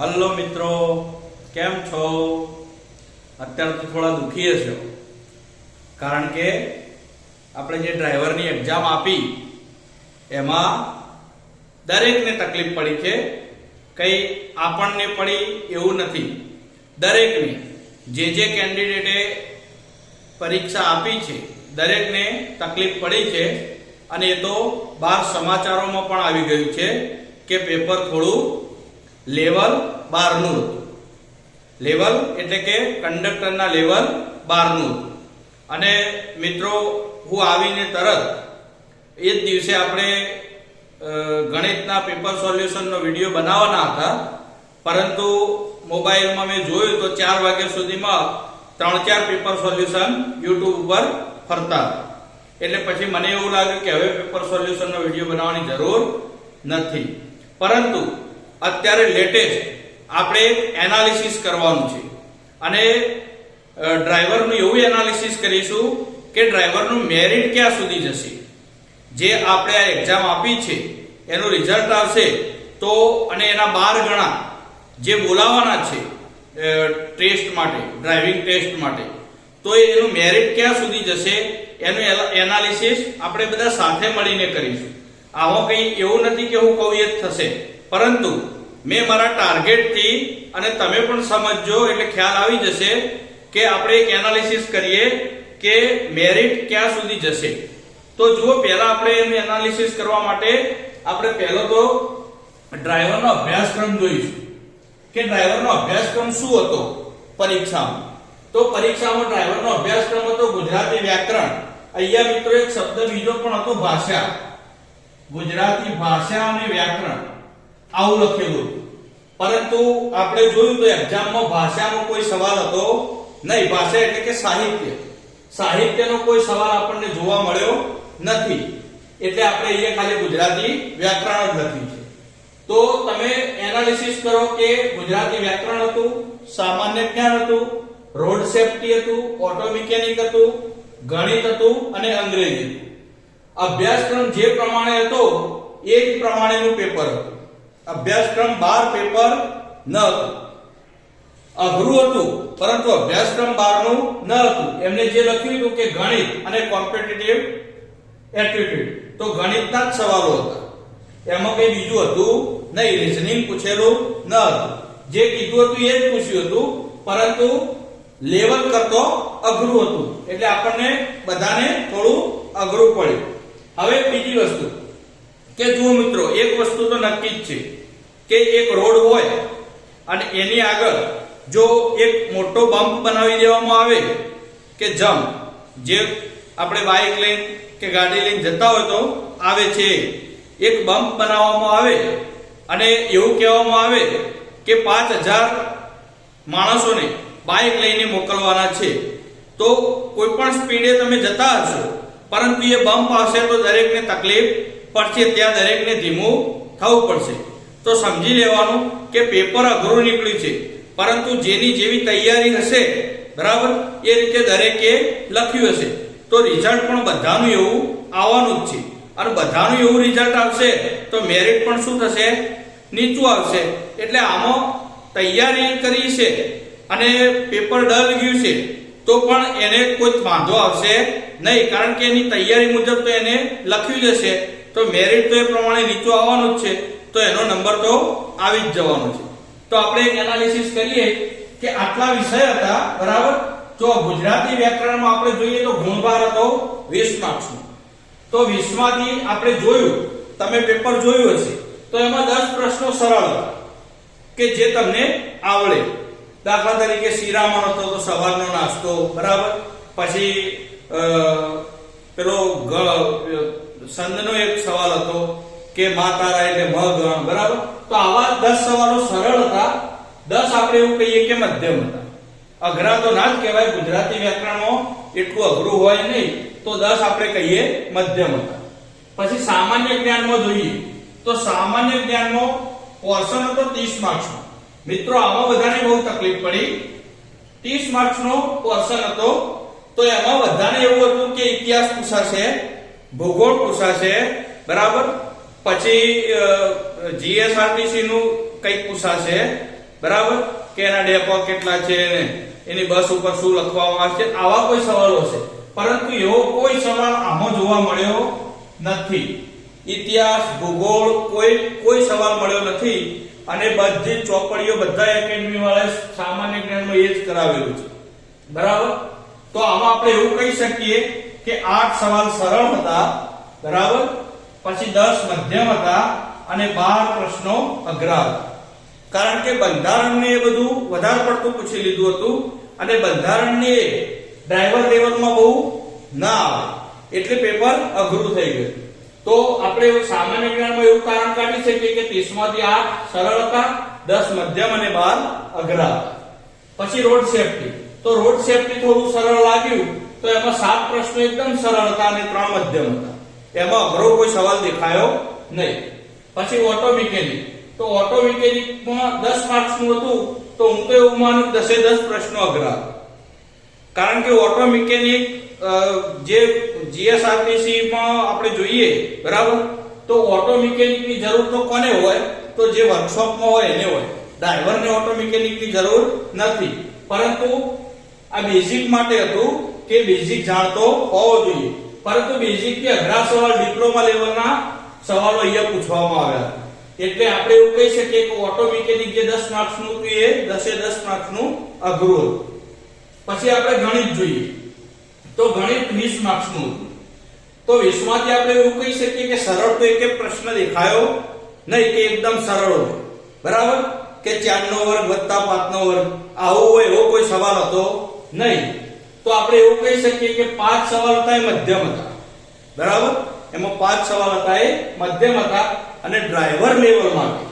Hello મિત્રો, કેમ છો? અત્યારે તો થોડા દુખી હશો કારણ કે આપણે જે ડ્રાઈવરની એક્ઝામ આપી, એમાં દરેકને તકલીફ પડી છે. કઈ આપણને પડી એવું નથી. દરેકને, જે જે કેન્ડિડેટે પરીક્ષા આપી છે, દરેકને તકલીફ પડી છે. અને એ તો બહાર સમાચારોમાં પણ આવી ગયું છે કે પેપર થોડું લેવલ બારનું હતું. લેવલ એટલે કે કંડક્ટરના લેવલ બારનું હતું. અને મિત્રો, હું આવીને તરત એ જ દિવસે આપણે ગણિતના પેપર સોલ્યુશનનો વીડિયો બનાવવાના હતા. પરંતુ મોબાઈલમાં મેં જોયું તો ચાર વાગ્યા સુધીમાં ત્રણ ચાર પેપર સોલ્યુશન યુટ્યુબ ઉપર ફરતા. એટલે પછી મને એવું લાગ્યું કે હવે પેપર સોલ્યુશનનો વીડિયો બનાવવાની જરૂર નથી. પરંતુ અત્યારે લેટેસ્ટ આપણે એનાલિસિસ કરવાનું છે. અને ડ્રાઈવરનું એવું એનાલિસિસ કરીશું કે ડ્રાઈવરનું મેરિટ ક્યાં સુધી જશે. જે આપણે આ એક્ઝામ આપી છે, એનું રિઝલ્ટ આવશે, તો અને એના બાર ગણા જે બોલાવાના છે ટેસ્ટ માટે, ડ્રાઇવિંગ ટેસ્ટ માટે, તો એનું મેરિટ ક્યાં સુધી જશે એનું, એનાલિસિસ આપણે બધા સાથે મળીને કરીશું. આમાં કંઈ એવું નથી કે હું કહું એ જ થશે. પરંતુ મેં મારા ટાર્ગેટથી અને તમે પણ સમજજો, એટલે ખ્યાલ આવી જશે કે આપણે એક એનાલિસિસ કરીએ કે મેરિટ ક્યાં સુધી જશે. તો જુઓ, પહેલા આપણે એનું એનાલિસિસ કરવા માટે આપણે પહેલો તો ડ્રાઈવરનો અભ્યાસક્રમ જોઈશું. કે ડ્રાઈવરનો અભ્યાસક્રમ શું હતો પરીક્ષામાં? તો પરીક્ષામાં ડ્રાઈવરનો અભ્યાસક્રમ હતો ગુજરાતી વ્યાકરણ. અહીંયા મિત્રો એક શબ્દ બીજો પણ હતો ભાષા. ગુજરાતી ભાષા અને વ્યાકરણ. આવું લખેલું. પરંતુ આપણે જોયું તો એક્ઝામમાં ભાષાનો કોઈ સવાલ હતો નહીં. ભાષા એટલે કે સાહિત્ય. સાહિત્યનો કોઈ સવાલ આપણને જોવા મળ્યો નથી. એટલે આપણે અહીંયા ખાલી ગુજરાતી વ્યાકરણ જ લખ્યું છે. તો તમે એનાલિસિસ કરો કે ગુજરાતી વ્યાકરણ હતું, સામાન્ય જ્ઞાન હતું રોડ સેફટી હતું ઓટો મિકેનિક હતું, ગણિત હતું અને અંગ્રેજી હતું. અભ્યાસક્રમ જે પ્રમાણે હતો એ જ પ્રમાણેનું પેપર હતું. અભ્યાસક્રમ બાર પેપર ન હતું. અઘરું હતું, પરંતુ અભ્યાસક્રમ બારનું ન હતું. એમને જે લખ્યું હતું કે ગણિત અને કોમ્પિટિટિવ એપ્ટિટ્યુડ, તો ગણિતના જ સવાલો હતા. એમાં કઈ બીજું હતું નહીં, રીઝનિંગ પૂછેલું ન હતું. જે કીધું હતું એ જ પૂછ્યું હતું, પરંતુ લેવલ કરતો અઘરું હતું. એટલે આપણને બધાને થોડું અઘરું પડ્યું. હવે બીજી વસ્તુ, કે જુઓ મિત્રો, એક વસ્તુ તો નક્કી જ છે. કે એક રોડ હોય અને એની આગળ જો એક મોટો બમ્પ બનાવી દેવામાં આવે કે જમ્પ જે આપણે બાઇક લઈને કે ગાડી લઈને જતા હોય તો આવે છે એક બમ્પ બનાવવામાં આવે અને એવું કહેવામાં આવે કે પાંચ હજાર માણસોને બાઇક લઈને મોકલવાના છે. તો કોઈ પણ સ્પીડે તમે જતા હશો, પરંતુ એ બમ્પ આવશે તો દરેકને તકલીફ પડશે, ત્યાં દરેકને ધીમું થવું પડશે. તો સમજી લેવાનું કે પેપર અઘરું નીકળ્યું છે. પરંતુ જેની જેવી તૈયારી હશે, બરાબર? એ રીતે દરેકે લખ્યું હશે. તો રિઝલ્ટ પણ બધાનું એવું આવવાનું જ છે. અને બધાનું એવું રિઝલ્ટ આવશે, તો મેરિટ પણ શું થશે? નીચું આવશે. એટલે આમાં તૈયારી કરી છે અને પેપર ડલ ગયું છે, તો પણ એને કોઈ વાંધો આવશે નહીં. કારણ કે એની તૈયારી મુજબ તો એને લખ્યું જ હશે. તો મેરિટ તો એ પ્રમાણે નીચું આવવાનું જ છે. તો એનો નંબર તો આવી જ જવાનો છે. તો આપણે એક એનાલિસિસ કરીએ કે આટલા વિષય હતા, બરાબર? જો ગુજરાતી વ્યાકરણમાં આપણે જોઈએ તો ગુણભાર હતો 20 માર્ક્સનો તો 20 માંથી આપણે જોયું, તમે પેપર જોયું હશે, તો એમાં 10 પ્રશ્નો સરળ હતા, કે જે તમને આવડે. દાખલા તરીકે શિરામણ હતો તો સવારનો નાસ્તો, બરાબર? પછી પેલો સંદનો એક સવાલ હતો કે મા તારા એટલે મ ગણ બરાબર? તો આવા 10 સવાલો સરળ હતા. 10 આપણે એવું કહીએ કે મધ્યમ હતા. અઘરા તો ના જ કહેવાય, ગુજરાતી વ્યાકરણમાં એટલું અઘરું હોય નહીં. તો 10 આપણે કહીએ મધ્યમ હતા. પછી સામાન્ય જ્ઞાનમાં જોઈએ. તો સામાન્ય જ્ઞાનમાં પોર્શન હતો 30 માર્ક્સનો મિત્રો, આમાં બધાને બહુ તકલીફ પડી. 30 માર્ક્સનો પોર્શન હતો. તો એમાં બધાને એવું હતું કે ઇતિહાસ પૂછાશે, ભૂગોળ પૂછાશે, બરાબર? પછી જીએસઆરટીસી નું કંઈક પૂછાશે. બરાબર? કે એના ડેપો કેટલા છે એની બસ ઉપર શું લખવામાં આવશે? આવા કોઈ સવાલો છે પરંતુ એવો કોઈ સવાલ આમાં જોવા મળ્યો નથી. ઇતિહાસ, ભૂગોળ, કોઈ કોઈ સવાલ મળ્યો નથી. અને બધી ચોપડીઓ બધા એકેડમી વાળા સામાન્ય જ્ઞાનમાં એ જ કરાવેલું છે. બરાબર? તો આમાં આપણે એવું કહી શકીએ કે આઠ સવાલ સરળ હતા. બરાબર? પછી દસ મધ્યમ હતા અને બાર પ્રશ્નો અઘરા હતા. કારણ કે બંધારણને એ બધું વધારે પડતું પૂછી લીધું હતું અને બંધારણને ડ્રાઈવર લેવલમાં બહુ ના આવે. એટલે પેપર અઘરું થઈ ગયું. તો આપણે સામાન્ય જ્ઞાનમાં એવું કારણ કાઢી શકીએ કે 30 માંથી આઠ સરળ હતા, દસ મધ્યમ અને બાર અઘરા હતા. પછી રોડ સેફટી. તો રોડ સેફટી થોડું સરળ લાગ્યું, તો એમાં સાત પ્રશ્નો એકદમ સરળ હતા અને ત્રણ મધ્યમ હતા. એમાં અઘરો કોઈ સવાલ દેખાયો નહીં. પછી ઓટો મિકેનિક તો ઓટો મિકેનિકમાં દસ માર્ક્સનું હતું, તો હું તો એવું માનું દસે દસ પ્રશ્નો અઘરા. કારણ કે ઓટો મિકેનિક જે જીએસઆરટીસી માં આપણે જોઈએ, બરાબર? તો ઓટો મિકેનિકની જરૂર તો કોને હોય? તો જે વર્કશોપમાં હોય એને હોય. ડ્રાઈવરને ઓટો મિકેનિકની જરૂર નથી. પરંતુ આ બેઝિક માટે હતું કે બેઝિક જાણતો હોવો જોઈએ. પરંતુ બેઝિક કે અઘરા સવાલ ડિપ્લોમા લેવલના સવાલો અહીંયા પૂછવામાં આવ્યા. એટલે આપણે એવું કહી શકીએ કે ઓટો મિકેનિક જે 10 માર્ક્સનું હતું એ 10 એ 10 માર્ક્સનું અઘરું હતું. પછી આપણે ગણિત જોઈએ. તો ગણિત 20 માર્ક્સનું હતું. તો 20 માંથી આપણે એવું કહી શકીએ કે સરળ તો એક પ્રશ્ન દેખાયો નહીં કે એકદમ સરળ હોય. બરાબર? કે 4 નો વર્ગ વત્તા 5 નો વર્ગ. આવો હોય એવો કોઈ સવાલ હતો નહીં. તો આપણે એવું કહી શકીએ કે પાંચ સવાલ હતા એ મધ્યમ હતા. બરાબર? એમાં પાંચ સવાલ હતા એ મધ્યમ હતા અને ડ્રાઈવર લેવલ માટે.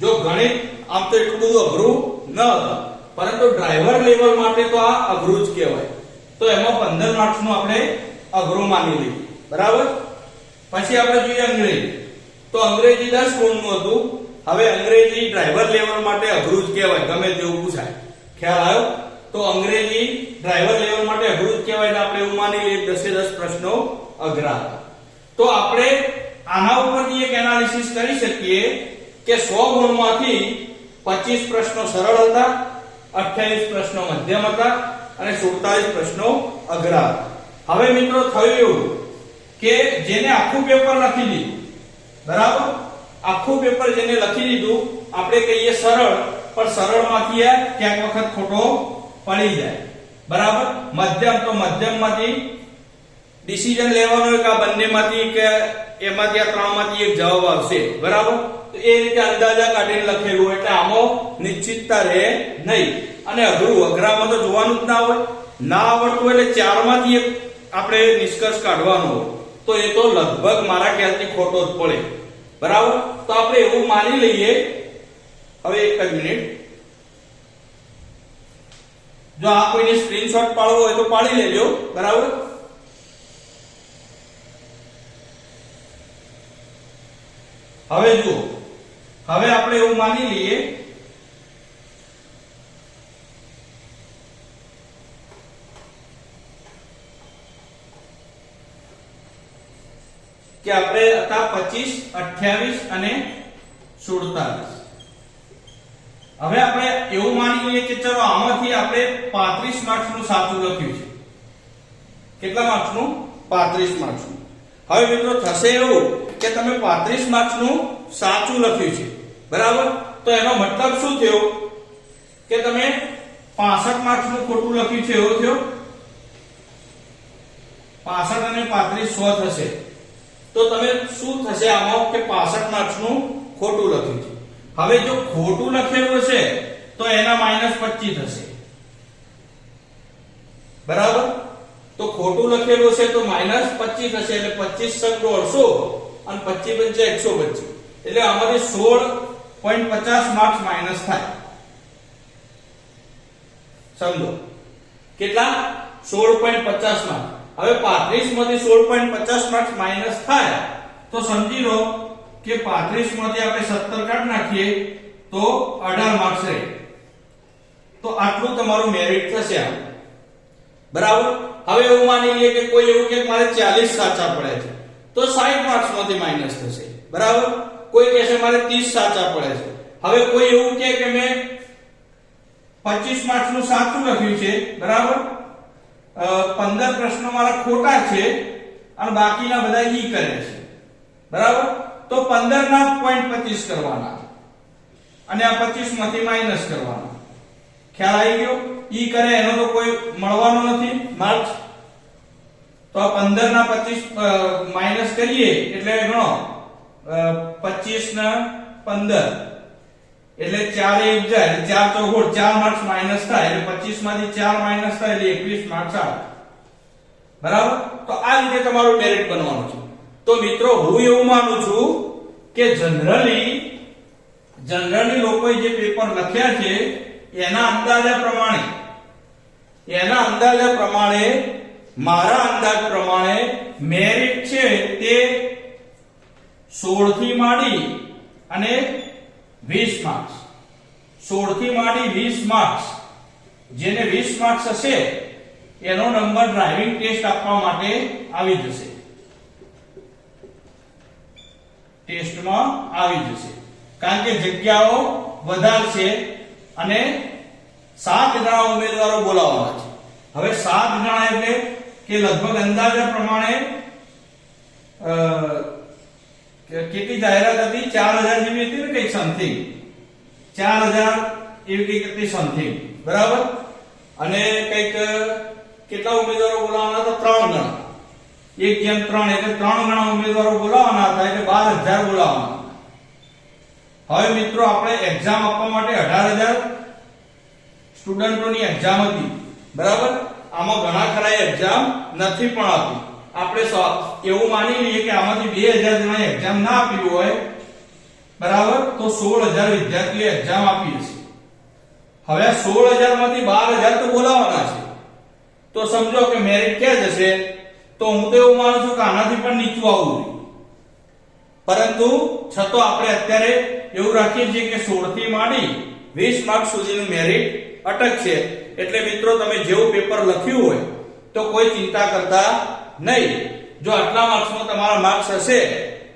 જો ગણિત આમ તો એટલું બધું અઘરું ન હતું, પરંતુ ડ્રાઈવર લેવલ માટે તો આ અઘરું જ કહેવાય. તો એમાં 15 માર્ક્સનું આપણે અઘરું માની લઈએ. બરાબર? પછી આપણે જોઈએ અંગ્રેજી. તો અંગ્રેજી 10 ગુણનું હતું. હવે અંગ્રેજી ડ્રાઈવર લેવલ માટે અઘરું જ કહેવાય. ગમે તેવું પૂછાય. ખ્યાલ આવ્યો? તો અંગ્રેજી ડ્રાઈવર લેવલ માટે અઘરું જ કહેવાય આપણે એવું માની લઈએ દસે 10 10 પ્રશ્નો અઘરા. તો આપણે આના ઉપરથી એક એનાલિસિસ કરી શકીએ કે સો ગુણમાંથી 25 પ્રશ્નો સરળ હતા 28 પ્રશ્નો મધ્યમ હતા અને 47 પ્રશ્નો અઘરા હવે મિત્રો થયું કે જેને આખું પેપર લખી દીધું બરાબર? આખું પેપર જેને લખી દીધું આપણે કહીએ સરળ, પણ સરળમાંથી આ ક્યાંક વખત ખોટો પડી જાય. બરાબર? મધ્યમ તો મધ્યમમાંથી ડિસિઝન લેવાનો કે આ બંનેમાંથી કે એમાંથી આ ત્રણમાંથી એક જવાબ આવશે. બરાબર? તો એ રીતે અંદાજા કાઢીને લખેલું એટલે આમાં નિશ્ચિતતા રહે નહીં. અને અઘરું, અઘરામાં તો જોવાનું જ ના હોય. ના આવડતું એટલે ચારમાંથી એક આપણે નિષ્કર્ષ કાઢવાનો હોય. તો એ તો લગભગ મારા ખ્યાલથી ખોટો જ પડે. બરાબર? તો આપણે એવું માની લઈએ. હવે એક જ મિનિટ. જો આ કોઈને સ્ક્રીનશોટ પાડવો હોય તો પાડી લેજો. બરાબર? હવે જુઓ. હવે આપણે એવું માની લઈએ કે આપણે હતા 25 28 અને 47 હવે આપણે એવું માની લઈએ કે ચલો આમાંથી આપણે 35 માર્ક્સનું સાચું લખ્યું છે. કેટલા માર્ક્સનું? 35 માર્ક્સનું. હવે મિત્રો થશે એવું કે તમે 35 માર્ક્સનું સાચું લખ્યું છે. બરાબર? તો એનો મતલબ શું થયો? કે તમે 65 માર્ક્સનું ખોટું લખ્યું છે, એવો થયો? 65 અને 35 100 થશે. તો તમે શું થશે આમાં? કે 65 માર્ક્સનું ખોટું લખ્યું છે. હવે જો ખોટું લખેલું હશે, તો એના માઇનસ પચીસ થશે. બરાબર? તો ખોટું લખેલું હશે તો માઇનસ પચીસ થશે, એટલે 25 સગ 150 અને 25 પંચા 125 એટલે આમાંથી 16.50 માર્ક્સ માઇનસ થાય. સમજો? કેટલા? 16.50 માર્ક હવે 35 માંથી 16.50 માર્ક્સ માઇનસ થાય, તો સમજી લો કે 35 માંથી આપણે 17 કાઢ નાખીએ તો 18 માર્ક્સ રહે. તો આટલું તમારું મેરિટ થશે બરાબર? હવે એવું માની લઈએ કે કોઈ એવું કે મારે 40 સાચા પડે છે. તો 60 માર્ક્સમાંથી માઇનસ થશે. બરાબર? કોઈ કહેશે મારે 30 સાચા પડે છે. હવે કોઈ એવું કહે કે મેં પચીસ માર્ક્સનું સાચું લખ્યું છે. બરાબર? અ, પંદર પ્રશ્નો મારા ખોટા છે અને બાકીના બધા ઈ કરે છે. બરાબર? તો પંદર ના પોઈન્ટ પચીસ કરવાના. અને આ પચીસમાંથી માઇનસ કરવાના. ખ્યાલ આવી ગયો? ઈ કરે, એનો તો કોઈ મળવાનો નથી. માર્ક. તો આ પંદર ના પચીસ માઇનસ કરીએ, એટલે ગણો. પચીસ ના પંદર. એટલે ચાર એક જાય, એટલે ચાર ચોગોળ, ચાર માર્ક્સ માઇનસ થાય, એટલે પચીસમાંથી ચાર માઇનસ થાય, એટલે એકવીસ માર્ક્સ આવે. બરાબર? તો આ રીતે તમારું મેરિટ બનવાનું છે. તો મિત્રો, હું એવું માનું છું કે જનરલી જનરલી લોકોએ જે પેપર લખ્યા છે, એના અંદાજા પ્રમાણે, એના અંદાજા પ્રમાણે, મારા અંદાજ પ્રમાણે મેરિટ છે તે 16 થી માંડી અને 20 માર્ક્સ 16 થી માંડી 20 માર્ક્સ જેને 20 માર્ક્સ હશે, એનો નંબર ડ્રાઇવિંગ ટેસ્ટ આપવા માટે આવી જશે. ટેસ્ટમાં આવી જશે. કારણ કે જગ્યાઓ વધારશે અને સાત જણા ઉમેદવારો બોલાવવાના છે. હવે સાત જણા એટલે કે લગભગ અંદાજા પ્રમાણે કેટલી જાહેરાત હતી? ચાર હજાર જેવી હતી ને કંઈક સમથિંગ ચાર હજાર એવી કંઈક હતી સમથિંગ બરાબર? અને કંઈક, કેટલા ઉમેદવારો બોલાવવાના હતા? ત્રણ ગણા. એક જેમ ત્રણ એટલે ત્રણ ગણા ઉમેદવારો બોલાવવાના હતા એટલે બાર હજાર બોલાવવાના હતા. હવે મિત્રો આપણે એક્ઝામ આપવા માટે અઢાર હજાર સ્ટુડન્ટોની એક્ઝામ હતી, બરાબર? આમાં ઘણા ખરા એક્ઝામ નથી પણ આપી. આપણે સો- એવું માની લઈએ કે આમાંથી બે હજાર જણાએ એક્ઝામ ના આપી હોય, બરાબર? તો સોળ હજાર વિદ્યાર્થીઓ એક્ઝામ આપી હશે. હવે આ સોળ હજારમાંથી બાર હજાર તો બોલાવવાના છે. તો સમજો કે મેરિટ ક્યાં જશે? તો હું તો એવું માનું છું કે આનાથી પણ નીચું આવવું પરંતુ છતાં આપણે અત્યારે એવું રાખીએ છીએ કે સોળથી માંડી વીસ માર્ક સુધીનું મેરિટ અટકશે એટલે મિત્રો, તમે જેવું પેપર લખ્યું હોય, તો કોઈ ચિંતા કરતા નહીં. જો આટલા માર્ક્સમાં તમારા માર્ક્સ હશે,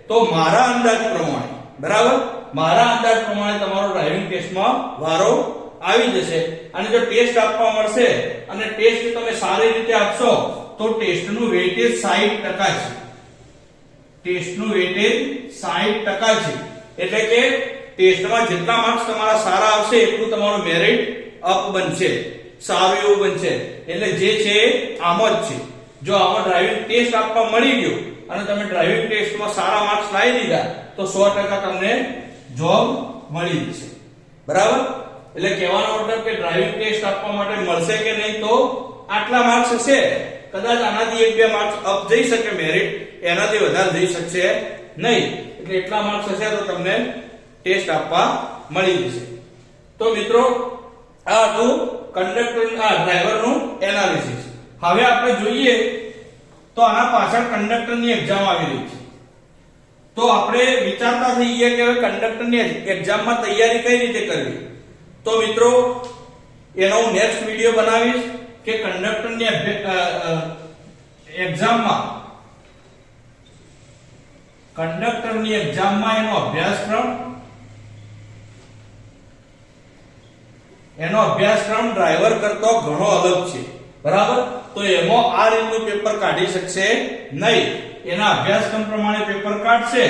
તો મારા અંદાજ પ્રમાણે, બરાબર? મારા અંદાજ પ્રમાણે તમારો ડ્રાઇવિંગ ટેસ્ટમાં વારો આવી જશે. અને જો ટેસ્ટ આપવા મળશે, અને ટેસ્ટ તમે સારી રીતે આપશો તો ટેસ્ટનું વેટેજ 60% છે. ટેસ્ટનું વેટેજ 60% છે. એટલે કે ટેસ્ટમાં જેટલા માર્ક્સ તમારા સારા આવશે, એટલું તમારું મેરિટ અપ બનશે. સારું એવું બનશે. એટલે જે છે, આમ જ છે. જો આમાં ડ્રાઇવિંગ ટેસ્ટ આપવા મળી ગયો અને તમે ડ્રાઇવિંગ ટેસ્ટમાં સારા માર્ક્સ લાવી દીધા, તો 100% તમને જોબ મળી જશે. બરાબર? એટલે કહેવાનો મતલબ કે ડ્રાઇવિંગ ટેસ્ટ આપવા માટે મળશે કે નહીં તો આટલા માર્ક્સ હશે. કદાચ આનાથી એક બે માર્ક્સ અપ જઈ શકે મેરિટ એનાથી વધારે જઈ શકશે નહીં. એટલે એટલા માર્ક્સ હશે તો તમને ટેસ્ટ આપવા મળી જશે. તો મિત્રો, આ હતું કંડક્ટર આ ડ્રાઈવરનું એનાલિસિસ હવે આપણે જોઈએ તો આના પાછળ કંડક્ટરની એક્ઝામ આવી રહી છે. તો આપણે વિચારતા થઈ ગયા કે હવે કંડક્ટરની એક્ઝામમાં તૈયારી કઈ રીતે કરવી? તો મિત્રો, એનો હું નેક્સ્ટ વીડિયો બનાવીશ. કે કંડક્ટરની એક્ઝામમાં કંડક્ટરની એક્ઝામમાં એનો અભ્યાસક્રમ એનો અભ્યાસક્રમ ડ્રાઈવર કરતો ઘણો અલગ છે. બરાબર? તો એમાં આ રીતનું પેપર કાઢી શકશે નહીં. એના અભ્યાસક્રમ પ્રમાણે પેપર કાઢશે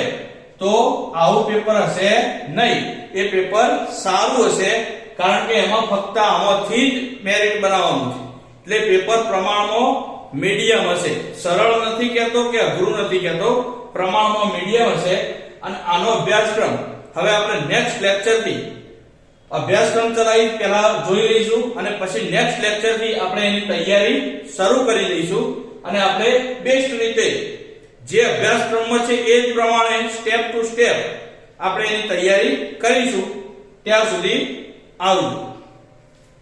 તો આવું પેપર હશે નહીં. એ પેપર સારું હશે કારણ કે એમાં ફક્ત આમાંથી જ મેરિટ બનાવવાનું છે. એટલે પેપર પ્રમાણમાં મીડિયમ હશે. સરળ નથી કહેતો કે અઘરું નથી કહેતો, પ્રમાણમાં મીડિયમ હશે. અને આનો અભ્યાસક્રમ, હવે આપણે નેક્સ્ટ લેક્ચરથી અભ્યાસક્રમ ચલાવી, પહેલા જોઈ લઈશું અને પછી નેક્સ્ટ લેક્ચરથી આપણે એની તૈયારી શરૂ કરી લઈશું. અને આપણે બેસ્ટ રીતે જે અભ્યાસક્રમમાં છે એ જ પ્રમાણે સ્ટેપ ટુ સ્ટેપ આપણે એની તૈયારી કરીશું. ત્યાં સુધી આવજો